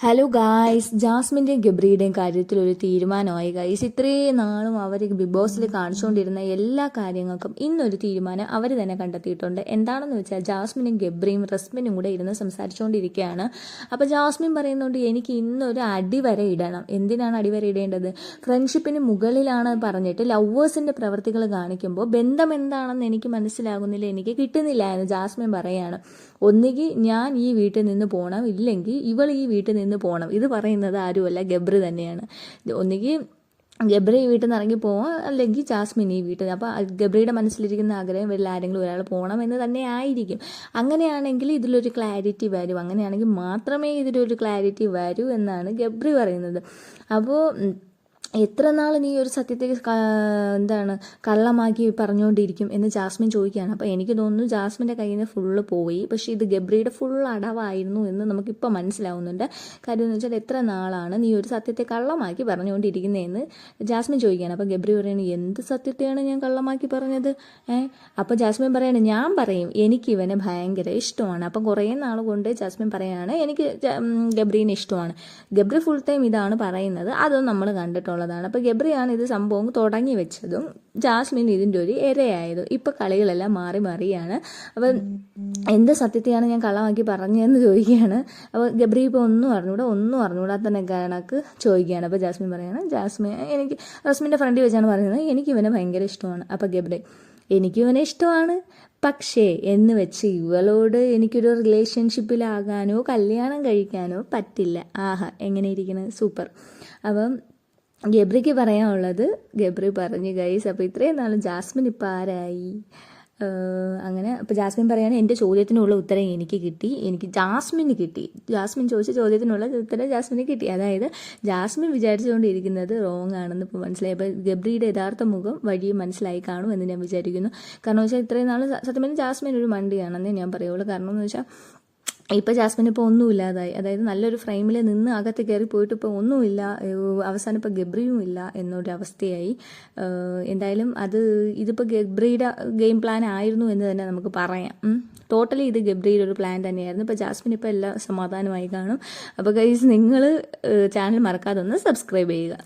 Hello guys ജാസ്മിന്റെയും ഗബ്രിയുടെയും കാര്യത്തിൽ ഒരു തീരുമാനമായി ഗായ്സ് ഇത്രയും നാളും അവർ ബിഗ് ബോസിൽ കാണിച്ചുകൊണ്ടിരുന്ന എല്ലാ കാര്യങ്ങൾക്കും ഇന്നൊരു തീരുമാനം അവർ തന്നെ കണ്ടെത്തിയിട്ടുണ്ട്. എന്താണെന്ന് വെച്ചാൽ ജാസ്മിനും ഗബ്രിയും റസ്മിനും കൂടെ ഇരുന്ന് സംസാരിച്ചുകൊണ്ടിരിക്കുകയാണ്. അപ്പോൾ ജാസ്മിൻ പറയുന്നുണ്ട് എനിക്ക് ഇന്നൊരു അടിവര ഇടണം. എന്തിനാണ് അടിവര ഇടേണ്ടത്? ഫ്രണ്ട്ഷിപ്പിന് മുകളിലാണ് പറഞ്ഞിട്ട് ലവേഴ്സിന്റെ പ്രവർത്തികൾ കാണിക്കുമ്പോൾ ബന്ധം എന്താണെന്ന് എനിക്ക് മനസ്സിലാകുന്നില്ല എനിക്ക് കിട്ടുന്നില്ല എന്ന് ജാസ്മിൻ പറയുകയാണ് ഒന്നുകിൽ ഞാൻ ഈ വീട്ടിൽ നിന്ന് പോകണം ഇല്ലെങ്കിൽ ഇവൾ ഈ വീട്ടിൽ പോകണം ഇത് പറയുന്നത് ആരുമല്ല ഗബ്ര തന്നെയാണ്. ഒന്നുകിൽ ഗബ്രി വീട്ടിൽ നിന്ന് ഇറങ്ങി പോവാം അല്ലെങ്കിൽ ജാസ്മിൻ ഈ വീട്ടിൽ അപ്പോൾ ഗബ്രിയുടെ മനസ്സിലിരിക്കുന്ന ആഗ്രഹം വരില്ല ആരെങ്കിലും ഒരാൾ പോകണം എന്ന് തന്നെ ആയിരിക്കും. അങ്ങനെയാണെങ്കിൽ ഇതിലൊരു ക്ലാരിറ്റി വരും. അങ്ങനെയാണെങ്കിൽ മാത്രമേ ഇതിലൊരു ക്ലാരിറ്റി വരൂ എന്നാണ് ഗബ്രി പറയുന്നത്. അപ്പോൾ എത്ര നാൾ നീ ഒരു സത്യത്തെ എന്താണ് കള്ളമാക്കി പറഞ്ഞുകൊണ്ടിരിക്കും എന്ന് ജാസ്മിൻ ചോദിക്കുകയാണ്. അപ്പോൾ എനിക്ക് തോന്നുന്നു ജാസ്മിന്റെ കയ്യിൽ നിന്ന് ഫുള്ള് പോയി. പക്ഷേ ഇത് ഗബ്രിയുടെ ഫുൾ അടവായിരുന്നു എന്ന് നമുക്കിപ്പോൾ മനസ്സിലാവുന്നുണ്ട്. കാര്യം എന്ന് വെച്ചാൽ എത്ര നാളാണ് നീ ഒരു സത്യത്തെ കള്ളമാക്കി പറഞ്ഞുകൊണ്ടിരിക്കുന്നതെന്ന് ജാസ്മിൻ ചോദിക്കുകയാണ്. അപ്പോൾ ഗബ്രി പറയുന്നത് എന്ത് സത്യത്തെയാണ് ഞാൻ കള്ളമാക്കി പറഞ്ഞത്? ഏഹ് അപ്പോൾ ജാസ്മിൻ പറയാണ് ഞാൻ പറയും എനിക്ക് ഇവനെ ഭയങ്കര ഇഷ്ടമാണ്. അപ്പം കുറേ നാൾ കൊണ്ട് ജാസ്മിൻ പറയാണ് എനിക്ക് ഗബ്രീനെ ഇഷ്ടമാണ്. ഗബ്രി ഫുൾ ടൈം ഇതാണ് പറയുന്നത്. അതും നമ്മൾ കണ്ടിട്ടുള്ളതാണ് അപ്പോൾ ഗബ്രിയാണ് ഇത് സംഭവം തുടങ്ങി വെച്ചതും ജാസ്മിൻ ഇതിന്റെ ഒരു ഇരയായതും. ഇപ്പോൾ കളികളെല്ലാം മാറി മാറിയാണ്. അപ്പം എന്ത് സത്യത്തെയാണ് ഞാൻ കള്ളമാക്കി പറഞ്ഞതെന്ന് ചോദിക്കുകയാണ്. അപ്പോൾ ഗബ്രി ഇപ്പോൾ ഒന്നും അറിഞ്ഞൂടാ ഒന്നും അറിഞ്ഞൂടാ തന്നെ കണക്ക് ചോദിക്കുകയാണ്. അപ്പോൾ ജാസ്മിൻ പറയാണ് ജാസ്മിൻ എനിക്ക് റസ്മിന്റെ ഫ്രണ്ടിൽ വെച്ചാണ് പറയുന്നത്. എനിക്ക് ഇവനെ ഭയങ്കര ഇഷ്ടമാണ്. അപ്പോൾ ഗബ്രി എനിക്ക് ഇവനെ ഇഷ്ടമാണ്. പക്ഷേ എന്ന് വെച്ച് ഇവളോട് എനിക്കൊരു റിലേഷൻഷിപ്പിലാകാനോ കല്യാണം കഴിക്കാനോ പറ്റില്ല. ആഹാ എങ്ങനെ ഇരിക്കുന്നത് സൂപ്പർ. അപ്പം ഗബ്രിക്ക് പറയാനുള്ളത് ഗബ്രി പറഞ്ഞു ഗൈസ് അപ്പോൾ ഇത്രയും നാളും ജാസ്മിൻ ഇപ്പോൾ ആരായി? അങ്ങനെ അപ്പോൾ ജാസ്മിൻ പറയാണ് എന്റെ ചോദ്യത്തിനുള്ള ഉത്തരം എനിക്ക് കിട്ടി എനിക്ക് ജാസ്മിന് കിട്ടി. ജാസ്മിൻ ചോദിച്ച ചോദ്യത്തിനുള്ള ഉത്തരം ജാസ്മിന് കിട്ടി. അതായത് ജാസ്മിൻ വിചാരിച്ചുകൊണ്ടിരിക്കുന്നത് റോങ് ആണെന്ന് ഇപ്പോൾ മനസ്സിലായി. അപ്പോൾ ഗബ്രിയുടെ യഥാർത്ഥ മുഖം വഴി മനസ്സിലായി കാണും എന്ന് ഞാൻ വിചാരിക്കുന്നു. കാരണം വെച്ചാൽ ഇത്രയും നാൾ സത്യം ജാസ്മിൻ ഒരു മണ്ടിയാണെന്നേ ഞാൻ പറയുള്ളൂ. കാരണം എന്ന് വെച്ചാൽ ഇപ്പോൾ ജാസ്മിൻ ഇപ്പോൾ ഒന്നുമില്ലാതായി അതായത് നല്ലൊരു ഫ്രെയിമിൽ നിന്ന് അകത്ത് കയറി പോയിട്ട് ഇപ്പോൾ ഒന്നുമില്ല അവസാനം ഇപ്പോൾ ഗബ്രിയും ഇല്ല എന്നൊരു അവസ്ഥയായി. എന്തായാലും അത് ഇതിപ്പോൾ ഗബ്രിയുടെ ഗെയിം പ്ലാൻ ആയിരുന്നു എന്ന് തന്നെ നമുക്ക് പറയാം. ടോട്ടലി ഇത് ഗബ്രിയുടെ ഒരു പ്ലാൻ തന്നെയായിരുന്നു. ഇപ്പോൾ ജാസ്മിൻ ഇപ്പോൾ എല്ലാം സമാധാനമായി കാണും. അപ്പോൾ ഗൈസ് നിങ്ങൾ ചാനൽ മറക്കാതെ ഒന്ന് സബ്സ്ക്രൈബ് ചെയ്യുക.